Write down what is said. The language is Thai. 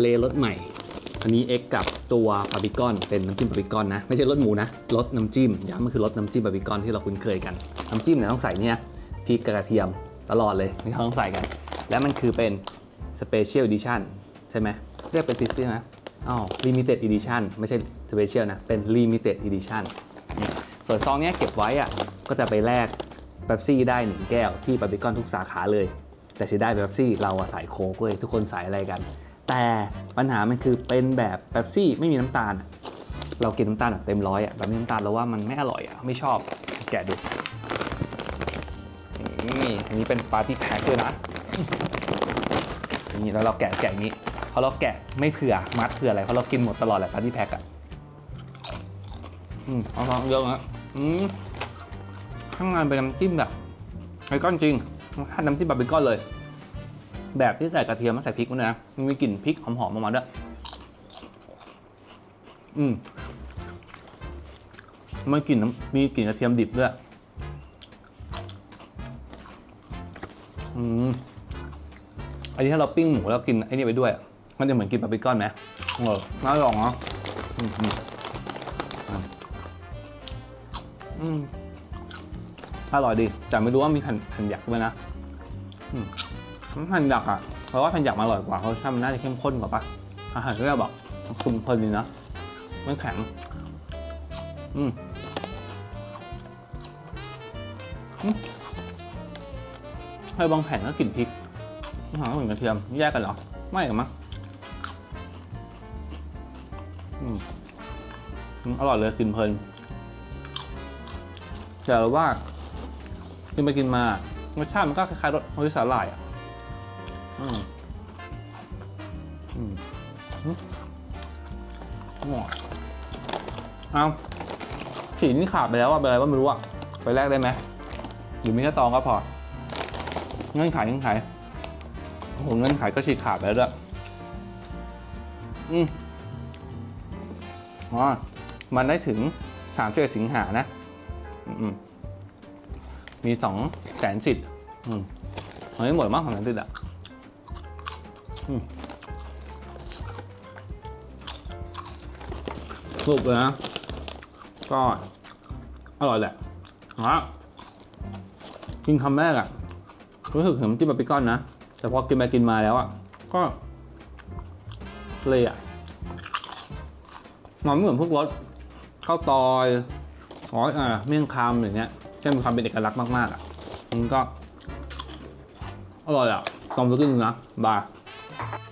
เลรสใหม่ อันนี้ X กับตัวบาร์บีคอนเป็นน้ำจิ้มบาร์บีคอนนะ ไม่ใช่รสหมูนะรสน้ำจิ้มย้ำมันคือรสน้ำจิ้มบาร์บีคอนที่เราคุ้นเคยกัน น้ำจิ้มเนี่ยต้องใส่เนี่ยพริกกระเทียมตลอดเลยนี่เขาต้องใส่กัน แล้วมันคือเป็น Special Edition ใช่ไหมเรียกเป็นพิสตี้ไหมอ๋อ Limited Edition ไม่ใช่ Special นะ เป็น Limited Edition นี่ส่วนซองเนี้ยเก็บไว้อะก็จะไปแลกเบปซี่ได้หนึ่งแก้วที่บาร์บีคอนทุกสาขาเลย แต่เสียดายเบปซี่เราอะสายโค้กเว้ยทุกคนสายอะไรกัน แต่ปัญหามันคือเป็นแบบเบปซี่ไม่มีน้ำตาล เรากินน้ำตาลแบบเต็มร้อยอะแบบไม่มีน้ำตาลเราว่ามันไม่อร่อยอะไม่ชอบแกะดูนี่อันนี้เป็นปาร์ตี้แพ็คด้วยนะนี่แล้วเราแกะแกะนี้เพราะเราแกะไม่เผื่อมัดเผื่ออะไรเพราะเรากินหมดตลอดแหละปาร์ตี้แพ็คอะอืมเอาลองเยอะนะอืมข้างในเป็นน้ำจิ้มแบบไอ้ก้อนจริงถ้าน้ำจิ้มบาร์บีคอนเลย แบบที่ใส่กระเทียมมาใส่พริกมันนะมันมีกลิ่นพริกหอมๆออกมาด้วย อืมมันกลิ่นมีกลิ่นกระเทียมดิบด้วย อืม อันนี้ถ้าเราปิ้งหมูแล้วกินไอ้นี่ไปด้วย มันจะเหมือนกินบาร์บีคอนไหมเออน่าลองเนาะอืมอืมอืมอืมอร่อยดี แต่ไม่รู้ว่ามีแผ่นแผ่นหยักด้วยนะ อืม แผ่นหยักอะเพราะว่าแผ่นหยักมันอร่อยกว่าเพราะถ้ามันน่าจะเข้มข้นกว่าปะอาหารก็จะแบบคุมเพลินดีนะไม่แข็ง อืมอืมให้บางแผ่นก็กลิ่นพริกอาหารก็กลิ่นกระเทียมแยกกันเหรอ ไม่กันมั้งอืมอร่อยเลยกินเพลินแต่ว่ากินไปกินมารสชาติมันก็คล้ายๆรสรสสาหร่ายอะ อืมอืมอืมอร่อเอาฉีดนี่ขาดไปแล้วอะเป็นอะไรว่าไม่รู้อะไปแลกได้ไหมหรือมีแค่ตองก็พอ เงื่อนไขเงื่อนไขโอ้โหเงื่อนไขก็ฉีดขาดไปแล้วด้วยอืมอ๋อมันได้ถึง3ามจุดสิงหานะ อืมมีสองแสนสิทธิ์อืมมันไม่หมดมากของแสนสิทธิ์อะ สรุปเลยนะ ก็ อร่อยแหละฮะกินคำแรกอะรู้สึกถึงจิ้มบาร์บีคอนนะ แต่พอกินไปกินมาแล้วอะก็เลยอะมันไม่เหมือนพวกรสข้าวตอยอ๋ออ่าเมี่ยงคำอย่างเงี้ยที่มีความเป็นเอกลักษณ์มาก ๆอะมันก็ อร่อยอะลองไปกินดูนะบาย Bye.